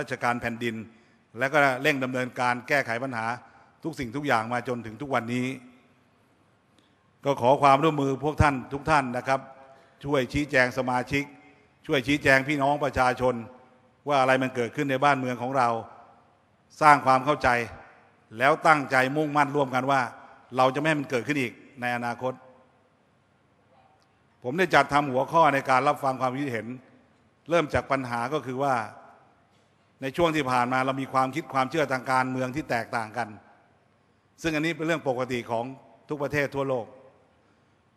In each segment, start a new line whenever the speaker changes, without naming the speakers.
ราชการแผ่นดิน และก็เร่งดำเนินการแก้ไขปัญหาทุกสิ่งทุกอย่างมาจนถึงทุกวันนี้ ก็ขอความร่วมมือพวกท่านทุกท่านนะครับ ช่วยชี้แจงสมาชิก ช่วยชี้แจงพี่น้องประชาชน ว่าอะไรมันเกิดขึ้นในบ้านเมืองของเรา สร้างความเข้าใจ แล้วตั้งใจมุ่งมั่นร่วมกันว่า เราจะไม่ให้มันเกิดขึ้นอีกในอนาคต ผมได้จัดทำหัวข้อในการรับฟังความคิดเห็น เริ่มจากปัญหาก็คือว่า ในช่วงที่ผ่านมาเรามีความคิดความเชื่อทางการเมืองที่แตกต่างกัน ซึ่งอันนี้เป็นเรื่องปกติของทุกประเทศทั่วโลก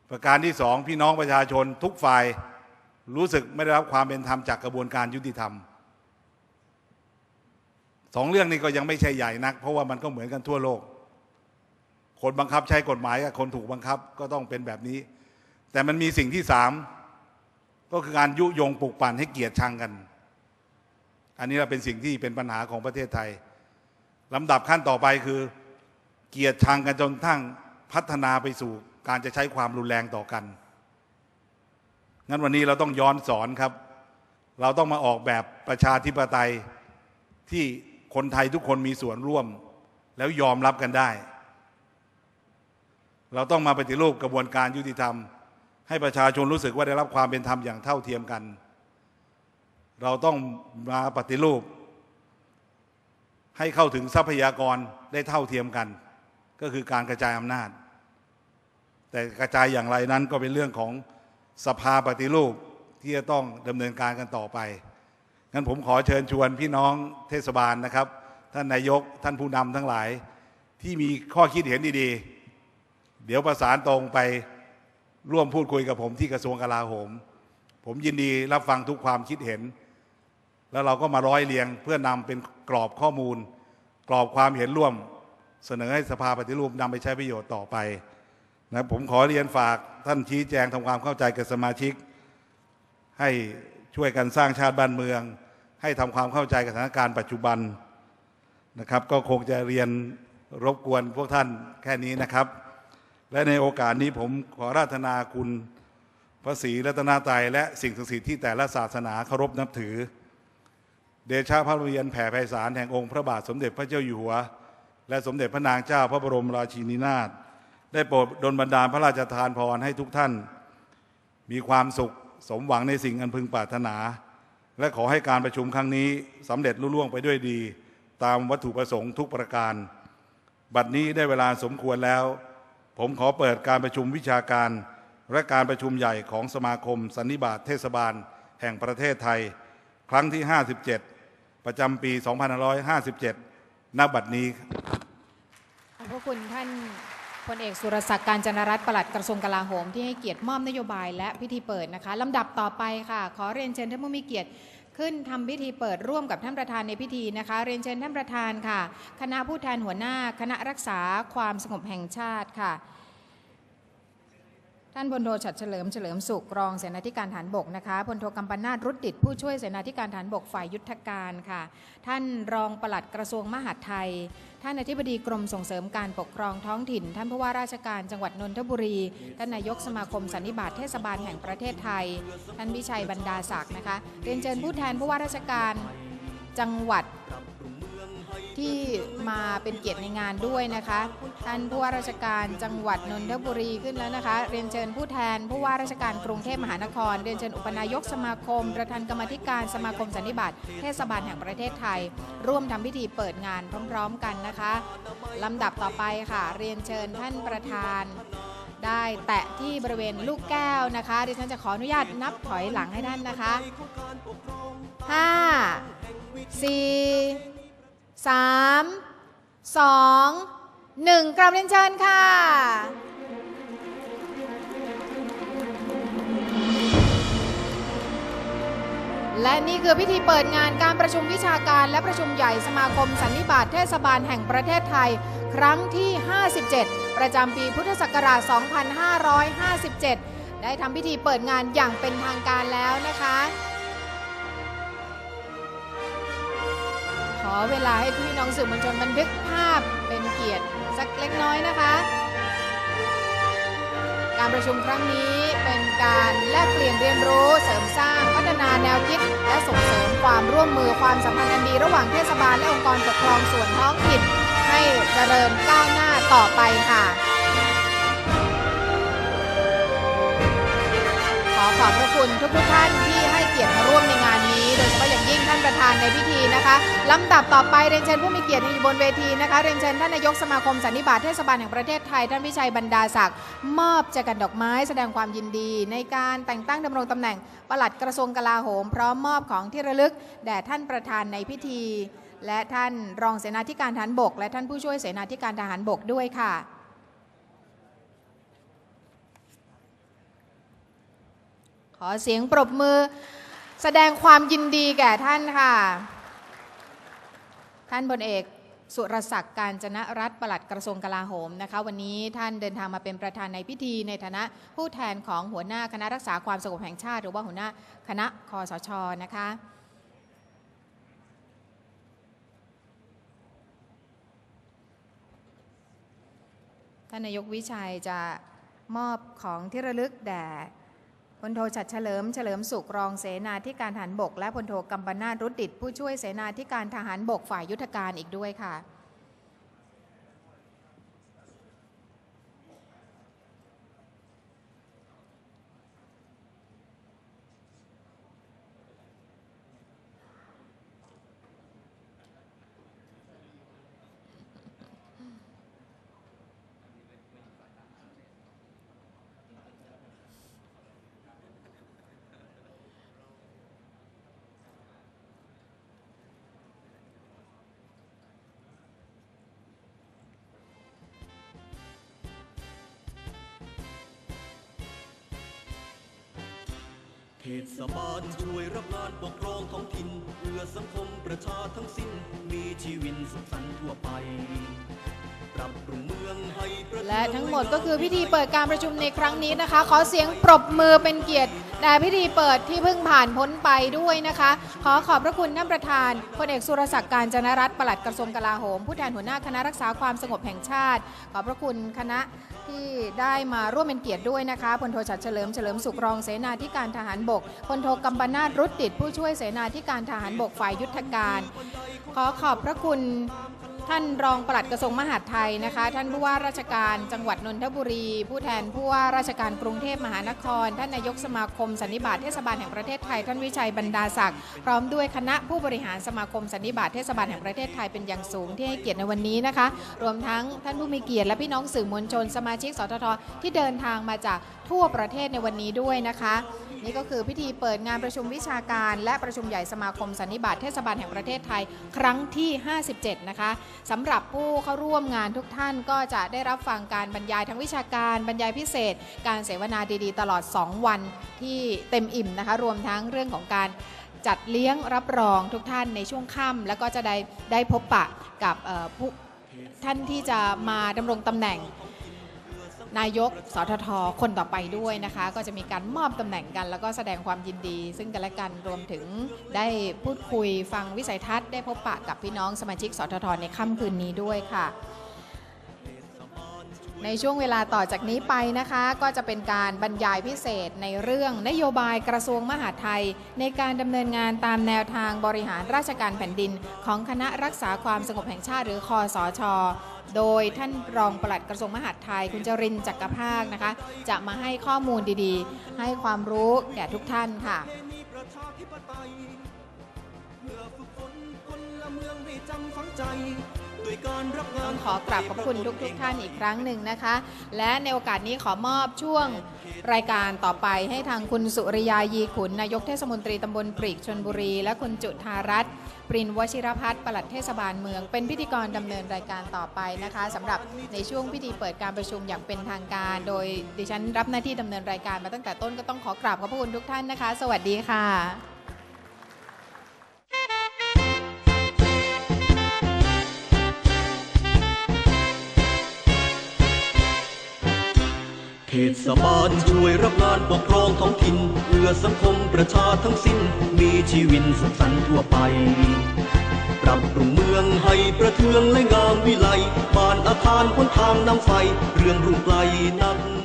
ประการที่สองพี่น้องประชาชนทุกฝ่ายรู้สึกไม่ได้รับความเป็นธรรมจากกระบวนการยุติธรรมสองเรื่องนี้ก็ยังไม่ใช่ใหญ่นัก เพราะว่ามันก็เหมือนกันทั่วโลก คนบังคับใช้กฎหมายกับคนถูกบังคับก็ต้องเป็นแบบนี้ แต่มันมีสิ่งที่สามก็คือการยุยงปลุกปั่นให้เกลียดชังกัน อันนี้เราเป็นสิ่งที่เป็นปัญหาของประเทศไทยลำดับขั้นต่อไปคือ เกลียดชังกันจนทั้งพัฒนาไปสู่การจะใช้ความรุนแรงต่อกัน งั้นวันนี้เราต้องย้อนสอนครับ เราต้องมาออกแบบประชาธิปไตยที่คนไทยทุกคนมีส่วนร่วม แล้วยอมรับกันได้ เราต้องมาปฏิรูปกระบวนการยุติธรรม ให้ประชาชนรู้สึกว่าได้รับความเป็นธรรมอย่างเท่าเทียมกัน เราต้องมาปฏิรูป ให้เข้าถึงทรัพยากรได้เท่าเทียมกัน ก็คือการกระจายอำนาจ แต่กระจายอย่างไรนั้นก็เป็นเรื่องของสภาปฏิรูปที่จะต้องดำเนินการกันต่อไปงั้นผมขอเชิญชวนพี่น้องเทศบาลนะครับ ท่านนายกท่านผู้นำทั้งหลาย ที่มีข้อคิดเห็นดีๆ เดี๋ยวประสานตรงไปร่วมพูดคุยกับผมที่กระทรวงกลาโหม ผมยินดีรับฟังทุกความคิดเห็น แล้วเราก็มาร้อยเรียงเพื่อนำเป็นกรอบข้อมูล กรอบความเห็นร่วม เสนอให้สภาปฏิรูปนำไปใช้ประโยชน์ต่อไปนะผมขอเรียนฝากท่านชี้แจงทำความเข้าใจกับสมาชิก ให้ช่วยกันสร้างชาติบ้านเมือง ให้ทำความเข้าใจกับสถานการณ์ปัจจุบันนะครับ ก็คงจะเรียนรบกวนพวกท่านแค่นี้นะครับ และในโอกาสนี้ผมขอราธนาคุณพระศรีรัตนตรัยและสิ่งศักดิ์สิทธิ์ที่แต่ละศาสนาเคารพนับถือ เดชะพระเวียนแผ่ไพศาลแห่งองค์พระบาทสมเด็จพระเจ้าอยู่หัว และสมเด็จพระนางเจ้าพระบรมราชินีนาถได้โปรดดลบันดาลพระราชทานพรให้ทุกท่าน มีความสุขสมหวังในสิ่งอันพึงปรารถนา และขอให้การประชุมครั้งนี้สำเร็จลุล่วงไปด้วยดี ตามวัตถุประสงค์ทุกประการ บัดนี้ได้เวลาสมควรแล้ว ผมขอเปิดการประชุมวิชาการ และการประชุมใหญ่ของสมาคมสันนิบาตเทศบาล แห่งประเทศไทย ครั้งที่ 57 ประจำปี 2557 ณ บัดนี้
ขอบพระคุณท่านพลเอกสุรศักดิ์การจนรัตน์ปลัดกระทรวงกลาโหม ที่ให้เกียรติมอบนโยบายและพิธีเปิดนะคะลำดับต่อไปค่ะ ขอเรียนเชิญท่านผู้มีเกียรติขึ้นทำพิธีเปิดร่วมกับท่านประธานในพิธีนะคะ เรียนเชิญท่านประธานค่ะ คณะผู้แทนหัวหน้า คณะรักษาความสงบแห่งชาติค่ะ ท่านพลโทฉัตรเฉลิมเฉลิมสุขรองเสนาธิการฐานบกนะคะพลโทกัมปนาตรุดดิตผู้ช่วยเสนาธิการฐานบกฝ่ายยุทธการค่ะ ท่านรองปลัดกระทรวงมหาดไทย ท่านอธิบดีกรมส่งเสริมการปกครองท้องถิ่น ท่านผู้ว่าราชการจังหวัดนนทบุรี ท่านนายกสมาคมสันนิบาตเทศบาลแห่งประเทศไทย ท่านวิชัยบรรดาศักดิ์นะคะเรียนเชิญผู้แทนผู้ว่าราชการจังหวัด ที่มาเป็นเกียรติในงานด้วยนะคะ ท่านผู้ว่าราชการจังหวัดนนทบุรีขึ้นแล้วนะคะ เรียนเชิญผู้แทนผู้ว่าราชการกรุงเทพมหานคร เรียนเชิญอุปนายกสมาคม ประธานกรรมธิการสมาคมสันนิบาตเทศบาลแห่งประเทศไทย ร่วมทำพิธีเปิดงานพร้อมๆกันนะคะลำดับต่อไปค่ะ เรียนเชิญท่านประธานได้แตะที่บริเวณลูกแก้วนะคะดิฉันจะขออนุญาตนับถอยหลังให้ท่านนะคะห้า สี่สามสองหนึ่งกราบเรียนเชิญค่ะ และนี่คือพิธีเปิดงานการประชุมวิชาการและประชุมใหญ่สมาคมสันนิบาตเทศบาลแห่งประเทศไทย ครั้งที่ 57 ประจำปีพุทธศักราช 2557 ได้ทำพิธีเปิดงานอย่างเป็นทางการแล้วนะคะ ขอเวลาให้พี่น้องสื่อมวลชนบันทึกภาพเป็นเกียรติสักเล็กน้อยนะคะ การประชุมครั้งนี้เป็นการแลกเปลี่ยนเรียนรู้เสริมสร้างพัฒนาแนวคิด และส่งเสริมความร่วมมือความสัมพันธ์อันดี ระหว่างเทศบาลและองค์กรปกครองส่วนท้องถิ่นให้เจริญก้าวหน้าต่อไปค่ะ ขอขอบพระคุณทุกๆท่านที่ เกียรติมาร่วมในงานนี้ โดยเฉพาะอย่างยิ่งท่านประธานในพิธีนะคะลำดับต่อไปเรียนเชิญผู้มีเกียรติอยู่บนเวทีนะคะเรียนเชิญท่านนายกสมาคมสันนิบาตเทศบาลแห่งประเทศไทย ท่านวิชัยบรรดาศักดิ์มอบแจกันดอกไม้แสดงความยินดี ในการแต่งตั้งดำรงตำแหน่งปลัดกระทรวงกลาโหม พร้อมมอบของที่ระลึกแด่ท่านประธานในพิธี และท่านรองเสนาธิการทหารบก และท่านผู้ช่วยเสนาธิการทหารบกด้วยค่ะขอเสียงปรบมือ แสดงความยินดีแก่ท่านค่ะ ท่านพลเอกสุรศักดิ์การจนะรัฐปลัดกระทรวงกลาโหมนะคะ วันนี้ท่านเดินทางมาเป็นประธานในพิธีในฐานะผู้แทนของหัวหน้าคณะรักษาความสงบแห่งชาติ หรือว่าหัวหน้าคณะคอสชนะคะท่านนายกวิชัยจะมอบของที่ระลึกแด่ ลโทชัดเฉลิมเฉลิมสุขรองเสนาธิการทหารบก และพลโทกัมปนาตรุดดิตผู้ช่วยเสนาธิการทหารบกฝ่ายยุทธการอีกด้วยค่ะ
เทศบาลช่วยรับงานปกครองท้องถิ่นเพื่อสังคมประชาทั้งสิ้น มีชีวิตสุขสันต์ทั่วไปปรับปรุงเมืองให้ประ
และทั้งหมดก็คือพิธีเปิดการประชุมในครั้งนี้นะคะ ขอเสียงปรบมือเป็นเกียรติแด่พิธีเปิดที่เพิ่งผ่านพ้นไปด้วยนะคะ ขอขอบพระคุณท่านประธานพลเอกสุรศักดิ์การจนรัตน์ปลัดกระทรวงกลาโหม ผู้แทนหัวหน้าคณะรักษาความสงบแห่งชาติ ขอบพระคุณคณะ ที่ได้มาร่วมเป็นเกียรติด้วยนะคะพลโทชัดเฉลิมเฉลิมสุขรองเสนาธิการทหารบกพลโทกัมปนาตรุตติดผู้ช่วยเสนาธิการทหารบกฝ่ายยุทธการ ขอขอบพระคุณ ท่านรองปลัดกระทรวงมหาดไทยนะคะ ท่านผู้ว่าราชการจังหวัดนนทบุรี ผู้แทนผู้ว่าราชการกรุงเทพมหานคร ท่านนายกสมาคมสันนิบาตเทศบาลแห่งประเทศไทย ท่านวิชัยบรรดาศักดิ์พร้อมด้วยคณะผู้บริหารสมาคมสันนิบาตเทศบาลแห่งประเทศไทยเป็นอย่างสูงที่ให้เกียรติในวันนี้นะคะ รวมทั้งท่านผู้มีเกียรติและพี่น้องสื่อมวลชน สมาชิกสททที่เดินทางมาจากทั่วประเทศในวันนี้ด้วยนะคะ นี่ก็คือพิธีเปิดงานประชุมวิชาการ และประชุมใหญ่สมาคมสันนิบาตเทศบาลแห่งประเทศไทยครั้งที่ 57 นะคะสำหรับผู้เข้าร่วมงานทุกท่านก็จะได้รับฟังการบรรยายทั้งวิชาการบรรยายพิเศษ การเสวนาดีๆ ตลอด 2 วันที่เต็มอิ่มนะคะ รวมทั้งเรื่องของการจัดเลี้ยงรับรองทุกท่านในช่วงค่ำแล้วก็จะได้ได้พบปะกับผู้ท่านที่จะมาดำรงตำแหน่ง นายกสททคนต่อไปด้วยนะคะ ก็จะมีการมอบตำแหน่งกัน แล้วก็แสดงความยินดี ซึ่งกันและกันรวมถึงได้พูดคุยฟังวิสัยทัศน์ได้พบปะกับพี่น้องสมาชิกสททในค่ำคืนนี้ด้วยค่ะ ในช่วงเวลาต่อจากนี้ไปนะคะ ก็จะเป็นการบรรยายพิเศษในเรื่องนโยบายกระทรวงมหาดไทย ในการดำเนินงานตามแนวทางบริหารราชการแผ่นดิน ของคณะรักษาความสงบแห่งชาติหรือคอสช โดยท่านรองปลัดกระทรวงมหาดไทย คุณจรินจักรภาคนะคะ จะมาให้ข้อมูลดีๆ ให้ความรู้แก่ทุกท่านค่ะ
พลเมือง
ขอกราบขอบคุณทุกทท่านอีกครั้งหนึ่งนะคะ และในโอกาสนี้ขอมอบช่วงรายการต่อไปให้ทางคุณสุริยายีขุนนายกเทศมนตรีตำบลปรีกชนบุรี และคุณจุธารัตน์ปรินวชิรพัฒน์ปลัดเทศบาลเมือง เป็นพิธีกรดำเนินรายการต่อไปนะคะสำหรับในช่วงพิธีเปิดการประชุมอย่างเป็นทางการ โดยดิฉันรับหน้าที่ดำเนินรายการมาตั้งแต่ต้นก็ต้องขอกราบขอบพระคุณทุกท่านนะคะ สวัสดีค่ะ
เทศบาลช่วยรับงานปกครองท้องถิ่นเพื่อสังคมประชาทั้งสิ้น มีชีวิตสุขสันต์ทั่วไป ปรับปรุงเมืองให้ประเทืองและงามวิไลบ้านอาคารพ้นทางน้ำไฟ เรื่องรุ่งไกลนักหน